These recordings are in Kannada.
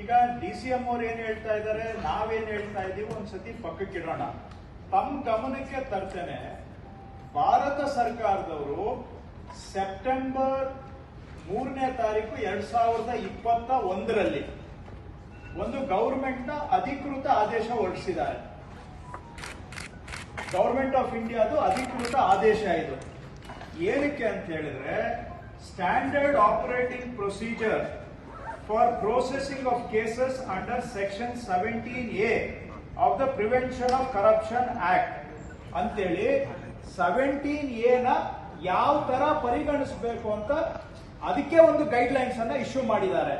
ಈಗ ಡಿ ಸಿ ಎಂ ಅವ್ರು ಏನ್ ಹೇಳ್ತಾ ಇದ್ದಾರೆ ನಾವೇನ್ ಹೇಳ್ತಾ ಇದೀವಿ ಒಂದ್ಸತಿ ಪಕ್ಕಕ್ಕಿಡೋಣ ತಮ್ಮ ಗಮನಕ್ಕೆ ತರ್ತೇನೆ, ಭಾರತ ಸರ್ಕಾರದವರು ಸೆಪ್ಟೆಂಬರ್ ಮೂರನೇ ತಾರೀಕು ಎರಡ್ ಸಾವಿರದ ಇಪ್ಪತ್ತ ಒಂದರಲ್ಲಿ ಒಂದು ಗೌರ್ಮೆಂಟ್ನ ಅಧಿಕೃತ ಆದೇಶ ಹೊರಡಿಸಿದ್ದಾರೆ. ಗೌರ್ಮೆಂಟ್ ಆಫ್ ಇಂಡಿಯಾದು ಅಧಿಕೃತ ಆದೇಶ ಇದು. ಏನಕ್ಕೆ ಅಂತ ಹೇಳಿದ್ರೆ, standard operating procedure processing of cases under section seventeen A of the prevention of corruption act ಅಂತೇಳಿ ಸೆವೆಂಟೀನ್ ಎನ ಯಾವ ತರ ಪರಿಗಣಿಸಬೇಕು ಅಂತ ಅದಕ್ಕೆ ಒಂದು ಗೈಡ್ ಅನ್ನ ಇಶ್ಯೂ ಮಾಡಿದ್ದಾರೆ.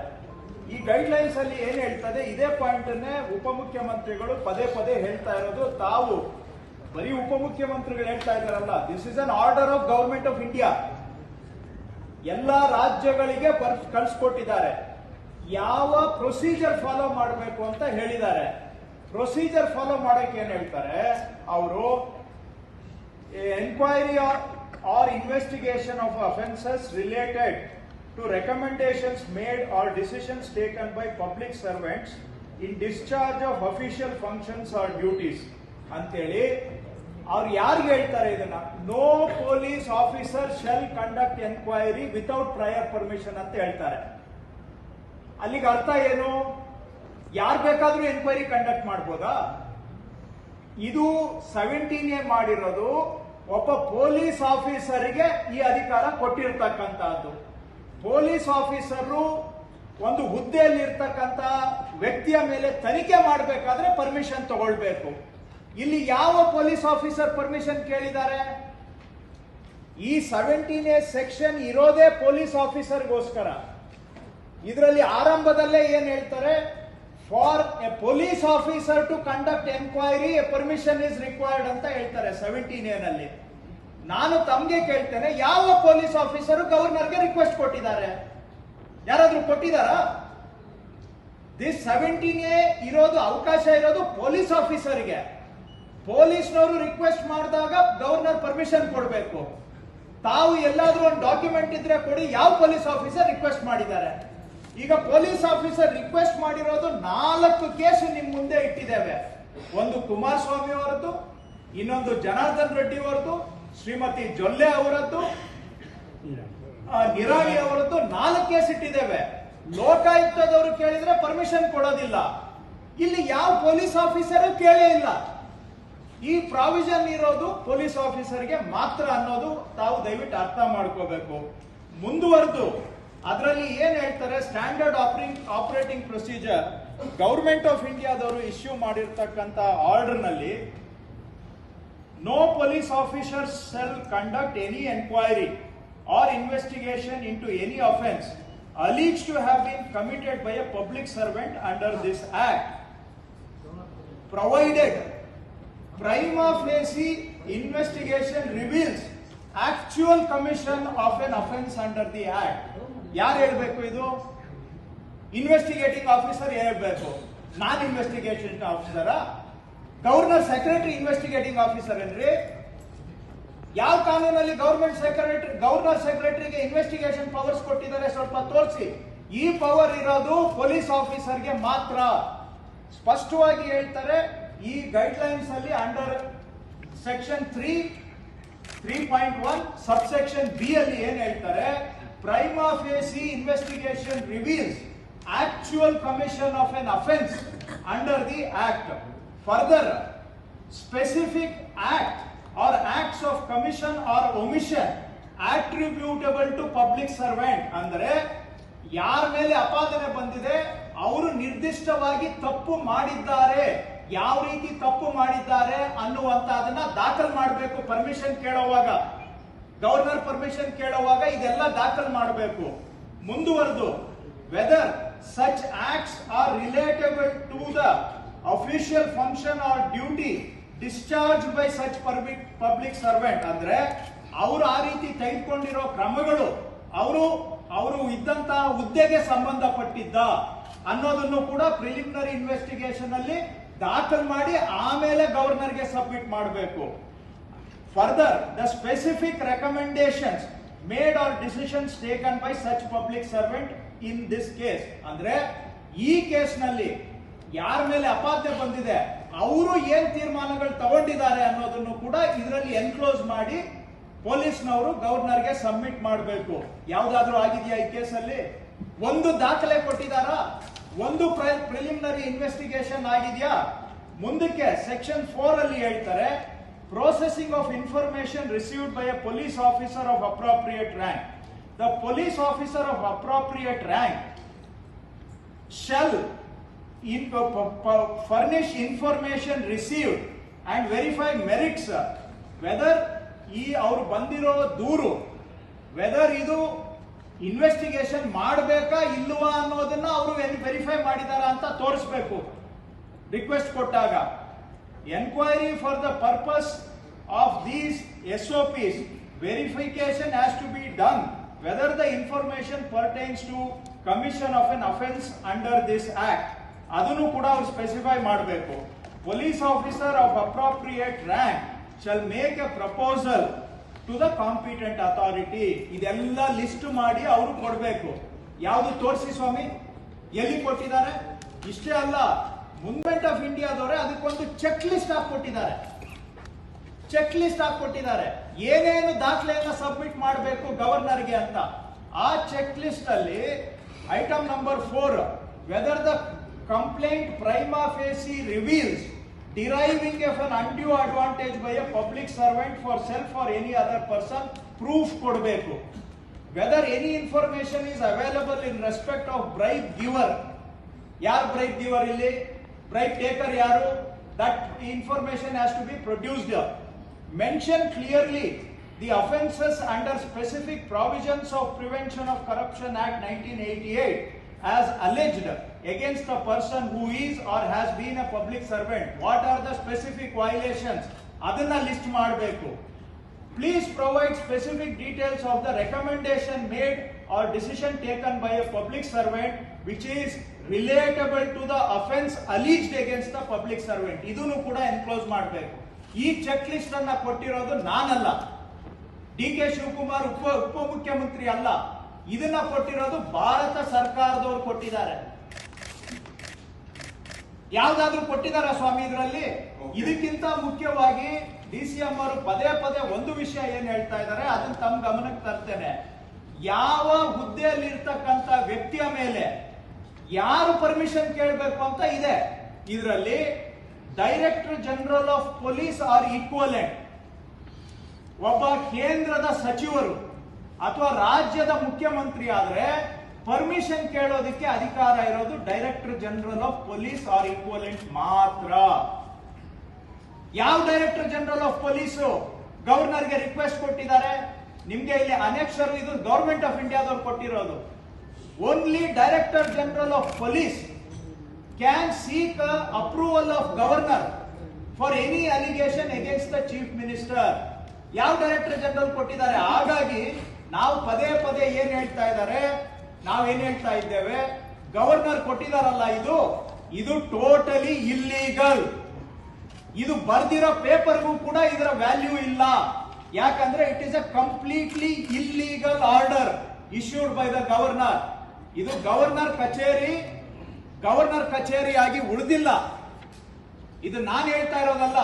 ಈ ಗೈಡ್ ಲೈನ್ಸ್ ಅಲ್ಲಿ ಏನ್ ಹೇಳ್ತದೆ? ಇದೇ ಪಾಯಿಂಟ್ ಉಪಮುಖ್ಯಮಂತ್ರಿಗಳು ಪದೇ ಪದೇ ಹೇಳ್ತಾ ಇರೋದು. ತಾವು ಬರೀ ಉಪಮುಖ್ಯಮಂತ್ರಿಗಳು ಹೇಳ್ತಾ ಇದಾರಲ್ಲ this is an order of government of India ಎಲ್ಲಾ ರಾಜ್ಯಗಳಿಗೆ ಕಳಿಸ್ಕೊಟ್ಟಿದ್ದಾರೆ. ಯಾವ ಪ್ರೊಸೀಜರ್ ಫಾಲೋ ಮಾಡಬೇಕು ಅಂತ ಹೇಳಿದ್ದಾರೆ. ಪ್ರೊಸೀಜರ್ ಫಾಲೋ ಮಾಡೋಕೆ ಏನ್ ಹೇಳ್ತಾರೆ? ಅವರು enquiry or investigation of offences related to recommendations made or decisions taken by public servants in discharge of official functions or duties ಅಂತೇಳಿ ಅವ್ರು ಯಾರಿಗೆ ಹೇಳ್ತಾರೆ ಇದನ್ನ? No police officer shall conduct enquiry without prior permission ಅಂತ ಹೇಳ್ತಾರೆ. ಅಲ್ಲಿಗೆ ಅರ್ಥ ಏನು? ಯಾರು ಬೇಕಾದರೂ ಎನ್ಕ್ವೈರಿ ಕಂಡಕ್ಟ್ ಮಾಡ್ಬೋದಾ? ಇದು ಸೆವೆಂಟೀನ್ ಎ ಮಾಡಿರೋದು, ಒಬ್ಬ ಪೊಲೀಸ್ ಆಫೀಸರಿಗೆ ಈ ಅಧಿಕಾರ ಕೊಟ್ಟಿರ್ತಕ್ಕಂತಹದ್ದು ಪೊಲೀಸ್ ಆಫೀಸರು ಒಂದು ಹುದ್ದೆಯಲ್ಲಿ ಇರ್ತಕ್ಕಂತ ವ್ಯಕ್ತಿಯ ಮೇಲೆ ತನಿಖೆ ಮಾಡಬೇಕಾದ್ರೆ ಪರ್ಮಿಷನ್ ತಗೊಳ್ಬೇಕು. ಇಲ್ಲಿ ಯಾವ ಪೊಲೀಸ್ ಆಫೀಸರ್ ಪರ್ಮಿಷನ್ ಕೇಳಿದ್ದಾರೆ? ಈ ಸೆವೆಂಟೀನ್ ಎ ಸೆಕ್ಷನ್ ಇರೋದೇ ಪೊಲೀಸ್ ಆಫೀಸರ್ಗೋಸ್ಕರ. ಇದರಲ್ಲಿ ಆರಂಭದಲ್ಲೇ ಏನ್ ಹೇಳ್ತಾರೆ? For a police officer to conduct enquiry a permission is required ಅಂತ ಹೇಳ್ತಾರೆ ಸೆವೆಂಟೀನ್ನಲ್ಲಿ. ನಾನು ತಮ್ಗೆ ಕೇಳ್ತೇನೆ, ಯಾವ ಪೊಲೀಸ್ ಆಫೀಸರ್ ಗವರ್ನರ್ಗೆ ರಿಕ್ವೆಸ್ಟ್ ಕೊಟ್ಟಿದ್ದಾರೆ? ಯಾರಾದ್ರೂ ಕೊಟ್ಟಿದಾರಾ ದಿಸ್ ಸೆವೆಂಟೀನ್ ಎ ಇರೋದು, ಅವಕಾಶ ಇರೋದು ಪೊಲೀಸ್ ಆಫೀಸರ್ಗೆ ಪೊಲೀಸ್ನವರು ರಿಕ್ವೆಸ್ಟ್ ಮಾಡಿದಾಗ ಗವರ್ನರ್ ಪರ್ಮಿಷನ್ ಕೊಡಬೇಕು. ತಾವು ಎಲ್ಲಾದ್ರೂ ಒಂದು ಡಾಕ್ಯುಮೆಂಟ್ ಇದ್ರೆ ಕೊಡಿ, ಯಾವ ಪೊಲೀಸ್ ಆಫೀಸರ್ ರಿಕ್ವೆಸ್ಟ್ ಮಾಡಿದ್ದಾರೆ? ಈಗ ಪೊಲೀಸ್ ಆಫೀಸರ್ ರಿಕ್ವೆಸ್ಟ್ ಮಾಡಿರೋದು ನಾಲ್ಕು ಕೇಸ್ ನಿಮ್ ಮುಂದೆ ಇಟ್ಟಿದ್ದೇವೆ. ಒಂದು ಕುಮಾರಸ್ವಾಮಿ ಅವರದ್ದು, ಇನ್ನೊಂದು ಜನಾರ್ದನ್ ರೆಡ್ಡಿ ಅವರದ್ದು, ಶ್ರೀಮತಿ ಜೊಲ್ಲೆ ಅವರದ್ದು ನಿರಾಣಿ ಅವರದ್ದು ನಾಲ್ಕು ಕೇಸ್ ಇಟ್ಟಿದ್ದೇವೆ. ಲೋಕಾಯುಕ್ತದವರು ಕೇಳಿದ್ರೆ ಪರ್ಮಿಷನ್ ಕೊಡೋದಿಲ್ಲ. ಇಲ್ಲಿ ಯಾವ ಪೊಲೀಸ್ ಆಫೀಸರ್ ಕೇಳೇ ಇಲ್ಲ. ಈ ಪ್ರಾವಿಷನ್ ಇರೋದು ಪೊಲೀಸ್ ಆಫೀಸರ್ಗೆ ಮಾತ್ರ ಅನ್ನೋದು ತಾವು ದಯವಿಟ್ಟು ಅರ್ಥ ಮಾಡ್ಕೋಬೇಕು. ಮುಂದುವರೆದು ಅದರಲ್ಲಿ ಏನ್ ಹೇಳ್ತಾರೆ? ಸ್ಟ್ಯಾಂಡರ್ಡ್ ಆಪ್ರಿಂಗ್ ಆಪರೇಟಿಂಗ್ ಪ್ರೊಸೀಜರ್ ಗೌರ್ಮೆಂಟ್ ಆಫ್ ಇಂಡಿಯಾದವರು ಇಶ್ಯೂ ಮಾಡಿರ್ತಕ್ಕಂತ ಆರ್ಡರ್ನಲ್ಲಿ no police officers shall conduct any enquiry or investigation into any offence ಅಲೀಕ್ಸ್ to have been committed by a public servant under this act provided prima facie investigation reveals actual commission of an offence under the act ಯಾರು ಹೇಳಬೇಕು ಇದು? ಇನ್ವೆಸ್ಟಿಗೇಟಿಂಗ್ ಆಫೀಸರ್ ಹೇಳಬೇಕು. ನಾನ್ ಇನ್ವೆಸ್ಟಿಗೇಷನ್ ಆಫೀಸರ ಗವರ್ನರ್ ಸೆಕ್ರೆಟರಿ ಇನ್ವೆಸ್ಟಿಗೇಟಿಂಗ್ ಆಫೀಸರ್ ಏನ್ರಿ ಯಾವ ಕಾನೂನಲ್ಲಿ ಗವರ್ಮೆಂಟ್ ಸೆಕ್ರೆಟರಿ ಗವರ್ನರ್ ಸೆಕ್ರೆಟರಿಗೆ ಇನ್ವೆಸ್ಟಿಗೇಷನ್ ಪವರ್ಸ್ ಕೊಟ್ಟಿದ್ದಾರೆ ಸ್ವಲ್ಪ ತೋರಿಸಿ. ಈ ಪವರ್ ಇರೋದು ಪೊಲೀಸ್ ಆಫೀಸರ್ಗೆ ಮಾತ್ರ. ಸ್ಪಷ್ಟವಾಗಿ ಹೇಳ್ತಾರೆ, ಈ ಗೈಡ್ ಲೈನ್ಸ್ ಅಲ್ಲಿ under section three three point one sub section B ಅಲ್ಲಿ ಏನ್ ಹೇಳ್ತಾರೆ? Prima facie investigation reveals actual commission of an offence under the act further specific act or acts of commission or omission attributable to public servant ಅಂದ್ರೆ ಯಾರ ಮೇಲೆ ಅಪಾದನೆ ಬಂದಿದೆ, ಅವರು ನಿರ್ದಿಷ್ಟವಾಗಿ ತಪ್ಪು ಮಾಡಿದ್ದಾರೆ, ಯಾವ ರೀತಿ ತಪ್ಪು ಮಾಡಿದ್ದಾರೆ ಅನ್ನುವಂತ ಅದನ್ನ ದಾಖಲು ಮಾಡಬೇಕು ಪರ್ಮಿಷನ್ ಕೇಳೋವಾಗ. ಗವರ್ನರ್ ಪರ್ಮಿಷನ್ ಕೇಳುವಾಗ ಇದೆಲ್ಲ ದಾಖಲು ಮಾಡಬೇಕು. ಮುಂದುವರೆದು whether such acts are relatable to the official function or duty discharge by such public public servant ಅಂದ್ರೆ, ಅವರು ಆ ರೀತಿ ತೆಗೆದುಕೊಂಡಿರೋ ಕ್ರಮಗಳು, ಅವರು ಅವರು ಇದ್ದಂತಹ ಹುದ್ದೆಗೆ ಸಂಬಂಧಪಟ್ಟಿದ್ದ ಅನ್ನೋದನ್ನು ಕೂಡ ಪ್ರಿಲಿಮಿನರಿ ಇನ್ವೆಸ್ಟಿಗೇಷನ್ ಅಲ್ಲಿ ದಾಖಲು ಮಾಡಿ ಆಮೇಲೆ ಗವರ್ನರ್ಗೆ ಸಬ್ಮಿಟ್ ಮಾಡಬೇಕು. Further, the specific recommendations made or decisions taken by such public servant in this case. ಅಂದ್ರೆ ಈ ಕೇಸ್ನಲ್ಲಿ ಯಾರ ಮೇಲೆ ಅಪಾಧ್ಯ ಬಂದಿದೆ ಅವರು ಏನ್ ತೀರ್ಮಾನಗಳು ತಗೊಂಡಿದ್ದಾರೆ ಅನ್ನೋದನ್ನು ಕೂಡ ಇದರಲ್ಲಿ ಎನ್ಕ್ಲೋಸ್ ಮಾಡಿ ಪೊಲೀಸ್ನವರು ಗವರ್ನರ್ಗೆ ಸಬ್ಮಿಟ್ ಮಾಡಬೇಕು. ಯಾವ್ದಾದ್ರೂ ಆಗಿದೆಯಾ ಈ ಕೇಸಲ್ಲಿ? ಒಂದು ದಾಖಲೆ ಕೊಟ್ಟಿದಾರಾ? ಒಂದು ಪ್ರಿಲಿಮಿನರಿ ಇನ್ವೆಸ್ಟಿಗೇಷನ್ ಆಗಿದೆಯಾ? ಮುಂದಕ್ಕೆ ಸೆಕ್ಷನ್ ಫೋರ್ ಅಲ್ಲಿ ಹೇಳ್ತಾರೆ processing of information received by a police officer of appropriate rank. The police officer of appropriate rank shall in, furnish information received and verify merits whether ಈ ಅವ್ರು ಬಂದಿರೋ ದೂರು ವೆದರ್ ಇದು ಇನ್ವೆಸ್ಟಿಗೇಷನ್ ಮಾಡಬೇಕಾ ಇಲ್ವಾ ಅನ್ನೋದನ್ನ ಅವರು ವೆರಿಫೈ ಮಾಡಿದಾರ ಅಂತ ತೋರಿಸ್ಬೇಕು Request ಕೊಟ್ಟಾಗ the purpose of these S O Ps verification has to be done whether the information pertains to commission of an offence under this act ಅದನ್ನು ಕೂಡ ಅವ್ರು ಸ್ಪೆಸಿಫೈ ಮಾಡಬೇಕು. Police officer of appropriate rank shall make a proposal to the competent authority ಇದೆಲ್ಲ ಲಿಸ್ಟ್ ಮಾಡಿ ಅವರು ಕೊಡಬೇಕು. ಯಾವುದು ತೋರಿಸಿ ಸ್ವಾಮಿ? ಎಲ್ಲಿ ಕೊಟ್ಟಿದ್ದಾರೆ? ಇಷ್ಟೇ ಅಲ್ಲ. ಮೂವ್ಮೆಂಟ್ ಆಫ್ ಇಂಡಿಯಾದವರೇ ಅದಕ್ಕೊಂದು ಚೆಕ್ ಲಿಸ್ಟ್ ಹಾಕೊಟ್ಟಿದ್ದಾರೆ ಚೆಕ್ ಲಿಸ್ಟ್ ಹಾಕೊಟ್ಟಿದ್ದಾರೆ ಏನೇನು ದಾಖಲೆಯನ್ನ ಸಬ್ಮಿಟ್ ಮಾಡಬೇಕು ಗವರ್ನರ್ಗೆ ಅಂತ. ಆ ಚೆಕ್ ಲಿಸ್ಟ್ ಅಲ್ಲಿ item number four whether the complaint prima facie reveals deriving of an undue advantage by a public servant for self or any other person proof ಕೊಡಬೇಕು. Whether any information is available in respect of bribe giver ಯಾರು ಬ್ರೈಬ್ ಗಿವರ್ ಇಲ್ಲಿ? ಬ್ರೈಬ್ ಟೇಕರ್ ಯಾರು that information has to be produced mention clearly the offences under specific provisions of prevention of corruption act nineteen eighty eight as alleged against a person who is or has been a public servant what are the specific violations ಅದನ್ನ ಲಿಸ್ಟ್ ಮಾಡಬೇಕು Please provide specific details of the recommendation made or decision taken by a public servant which is relatable to the offence alleged against the public servant ಇದನ್ನು ಕೂಡ ಎನ್ಕ್ಲೋಸ್ ಮಾಡಬೇಕು. ಈ ಚೆಕ್ ಲಿಸ್ಟ್ ಅನ್ನ ಕೊಟ್ಟಿರೋದು ನಾನಲ್ಲ. ಡಿ ಕೆ ಶಿವಕುಮಾರ್ ಉಪ ಉಪಮುಖ್ಯಮಂತ್ರಿ ಅಲ್ಲ. ಇದನ್ನ ಕೊಟ್ಟಿರೋದು ಭಾರತ ಸರ್ಕಾರದವರು ಕೊಟ್ಟಿದ್ದಾರೆ. ಯಾವ್ದಾದ್ರು ಕೊಟ್ಟಿದಾರ ಸ್ವಾಮಿ ಇದರಲ್ಲಿ? ಇದಕ್ಕಿಂತ ಮುಖ್ಯವಾಗಿ ಡಿ ಸಿ ಎಂ ಅವರು ಪದೇ ಪದೇ ಒಂದು ವಿಷಯ ಏನ್ ಹೇಳ್ತಾ ಇದ್ದಾರೆ ಅದನ್ನ ತಮ್ಮ ಗಮನಕ್ಕೆ ತರ್ತೇನೆ. ಯಾವ ಹುದ್ದೆಯಲ್ಲಿ ಇರ್ತಕ್ಕಂತ ವ್ಯಕ್ತಿಯ ಮೇಲೆ ಯಾರು ಪರ್ಮಿಷನ್ ಕೇಳಬೇಕು ಅಂತ ಇದೆ. ಇದರಲ್ಲಿ director general of police or equivalent ಒಬ್ಬ ಕೇಂದ್ರದ ಸಚಿವರು ಅಥವಾ ರಾಜ್ಯದ ಮುಖ್ಯಮಂತ್ರಿ ಆದರೆ ಪರ್ಮಿಷನ್ ಕೇಳೋದಕ್ಕೆ ಅಧಿಕಾರ ಇರೋದು director general of police or equivalent ಮಾತ್ರ. ಯಾವ ಡೈರೆಕ್ಟರ್ ಜನರಲ್ ಆಫ್ ಪೊಲೀಸ್ ಗವರ್ನರ್ಗೆ ರಿಕ್ವೆಸ್ಟ್ ಕೊಟ್ಟಿದ್ದಾರೆ. ನಿಮ್ಗೆ ಇಲ್ಲಿ ಅನೆಕ್ಷರು ಇದು ಗವರ್ಮೆಂಟ್ ಆಫ್ ಇಂಡಿಯಾದವ್ರು ಕೊಟ್ಟಿರೋದು. Only director general of police can seek approval of governor for any allegation against the chief minister ಯಾವ ಡೈರೆಕ್ಟರ್ ಜನರಲ್ ಕೊಟ್ಟಿದ್ದಾರೆ. ಹಾಗಾಗಿ ನಾವು ಪದೇ ಪದೇ ಏನ್ ಹೇಳ್ತಾ ಇದ್ದಾರೆ? ನಾವು ಏನ್ ಹೇಳ್ತಾ ಇದ್ದೇವೆ? ಗವರ್ನರ್ ಕೊಟ್ಟಿದಾರಲ್ಲ ಇದು. ಇದು ಟೋಟಲಿ ಇಲ್ಲೀಗಲ್ ಇದು ಬರ್ದಿರೋ ಪೇಪರ್ಗೂ ಕೂಡ ಇದರ ವ್ಯಾಲ್ಯೂ ಇಲ್ಲ. ಯಾಕಂದ್ರೆ it is a completely illegal order issued by the governor ಇದು ಗವರ್ನರ್ ಕಚೇರಿ, ಗವರ್ನರ್ ಕಚೇರಿಯಾಗಿ ಉಳಿದಿಲ್ಲ. ಇದು ನಾನು ಹೇಳ್ತಾ ಇರೋದಲ್ಲ,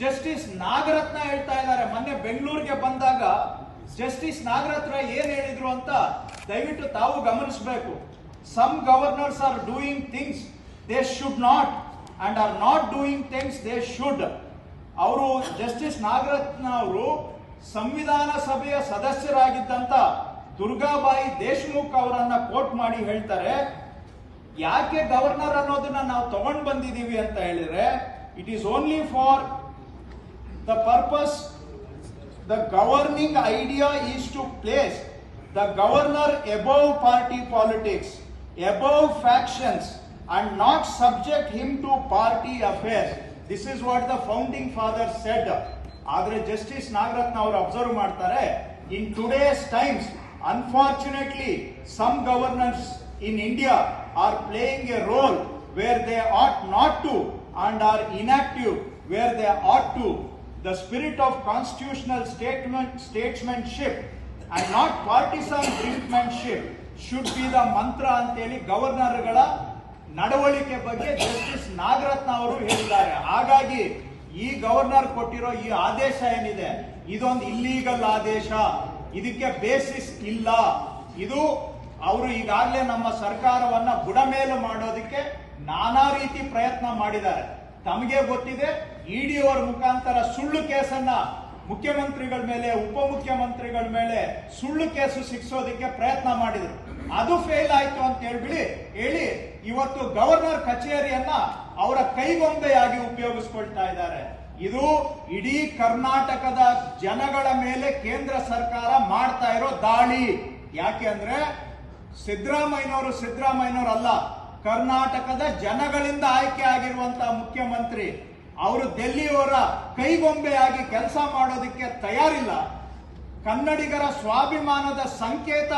ಜಸ್ಟಿಸ್ ನಾಗರತ್ನ ಹೇಳ್ತಾ ಇದ್ದಾರೆ. ಮೊನ್ನೆ ಬೆಂಗಳೂರಿಗೆ ಬಂದಾಗ ಜಸ್ಟಿಸ್ ನಾಗರತ್ನ ಏನ್ ಹೇಳಿದ್ರು ಅಂತ ದಯವಿಟ್ಟು ತಾವು ಗಮನಿಸಬೇಕು. Some governors are doing things they should not and are not doing things they should ಅವರು ಜಸ್ಟಿಸ್ ನಾಗರತ್ನ ಅವರು ಸಂವಿಧಾನ ಸಭೆಯ ಸದಸ್ಯರಾಗಿದ್ದಂತ ದುರ್ಗಾಬಾಯಿ ದೇಶ್ಮುಖ್ ಅವರನ್ನ ಕೋಟ್ ಮಾಡಿ ಹೇಳ್ತಾರೆ, ಯಾಕೆ ಗವರ್ನರ್ ಅನ್ನೋದನ್ನ ನಾವು ತಗೊಂಡ್ ಬಂದಿದೀವಿ ಅಂತ ಹೇಳಿದ್ರೆ it is only for the purpose the governing idea is to place the governor above party politics above factions and not subject him to party affairs this is what the founding father said ಆದ್ರೆ ಜಸ್ಟಿಸ್ ನಾಗರತ್ನ ಅವರು ಅಬ್ಸರ್ವ್ ಮಾಡ್ತಾರೆ in today's times unfortunately some governors in india are playing a role where they ought not to and are inactive where they ought to. The spirit of constitutional statement, statesmanship and not partisan brinkmanship should be the mantra ಅಂತೇಳಿ ಗವರ್ನರ್ಗಳ ನಡವಳಿಕೆ ಬಗ್ಗೆ ಜಸ್ಟಿಸ್ ನಾಗರತ್ನ ಅವರು ಹೇಳಿದ್ದಾರೆ ಹಾಗಾಗಿ ಈ ಗವರ್ನರ್ ಕೊಟ್ಟಿರೋ ಈ ಆದೇಶ ಏನಿದೆ ಇದೊಂದು ಇಲ್ಲೀಗಲ್ ಆದೇಶ ಇದಕ್ಕೆ ಬೇಸಿಸ್ ಇಲ್ಲ. ಇದು ಅವರು ಈಗಾಗಲೇ ನಮ್ಮ ಸರ್ಕಾರವನ್ನ ಬುಡಮೇಲು ಮಾಡೋದಕ್ಕೆ ನಾನಾ ರೀತಿ ಪ್ರಯತ್ನ ಮಾಡಿದ್ದಾರೆ. ತಮಗೆ ಗೊತ್ತಿದೆ ಇಡಿ ಅವರ ಮುಖಾಂತರ ಸುಳ್ಳು ಕೇಸನ್ನ ಮುಖ್ಯಮಂತ್ರಿಗಳ ಮೇಲೆ, ಉಪಮುಖ್ಯಮಂತ್ರಿಗಳ ಮೇಲೆ ಸುಳ್ಳು ಕೇಸು ಶಿಕ್ಷೋದಕ್ಕೆ ಪ್ರಯತ್ನ ಮಾಡಿದ್ರು. ಅದು ಫೇಲ್ ಆಯ್ತು ಅಂತ ಹೇಳ್ಬಿಡಿ. ಹೇಳಿ, ಇವತ್ತು ಗವರ್ನರ್ ಕಚೇರಿಯನ್ನ ಅವರ ಕೈಗೊಂಬೆಯಾಗಿ ಉಪಯೋಗಿಸ್ಕೊಳ್ತಾ ಇದ್ದಾರೆ. ಇದು ಇಡೀ ಕರ್ನಾಟಕದ ಜನಗಳ ಮೇಲೆ ಕೇಂದ್ರ ಸರ್ಕಾರ ಮಾಡ್ತಾ ಇರೋ ದಾಳಿ. ಯಾಕೆ ಅಂದ್ರೆ ಸಿದ್ದರಾಮಯ್ಯನವರು ಸಿದ್ದರಾಮಯ್ಯನವರು ಅಲ್ಲ, ಕರ್ನಾಟಕದ ಜನಗಳಿಂದ ಆಯ್ಕೆ ಆಗಿರುವಂತಹ ಮುಖ್ಯಮಂತ್ರಿ. ಅವರು ದೆಲ್ಲಿಯವರ ಕೈಗೊಂಬೆಯಾಗಿ ಕೆಲಸ ಮಾಡೋದಕ್ಕೆ ತಯಾರಿಲ್ಲ. ಕನ್ನಡಿಗರ ಸ್ವಾಭಿಮಾನದ ಸಂಕೇತ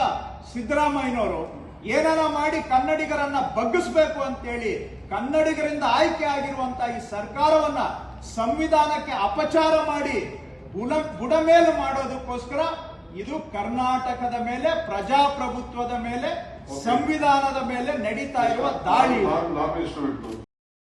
ಸಿದ್ದರಾಮಯ್ಯನವರು. ಏನಾರ ಮಾಡಿ ಕನ್ನಡಿಗರನ್ನ ಬಗ್ಗಿಸ್ಬೇಕು ಅಂತೇಳಿ ಕನ್ನಡಿಗರಿಂದ ಆಯ್ಕೆ ಆಗಿರುವಂತಹ ಈ ಸರ್ಕಾರವನ್ನ ಸಂವಿಧಾನಕ್ಕೆ ಅಪಚಾರ ಮಾಡಿ ಬುಡ ಬುಡಮೇಲು ಮಾಡೋದಕ್ಕೋಸ್ಕರ ಇದು ಕರ್ನಾಟಕದ ಮೇಲೆ ಪ್ರಜಾಪ್ರಭುತ್ವದ ಮೇಲೆ ಸಂವಿಧಾನದ ಮೇಲೆ ನಡೀತಾ ಇರುವ ದಾಳಿ.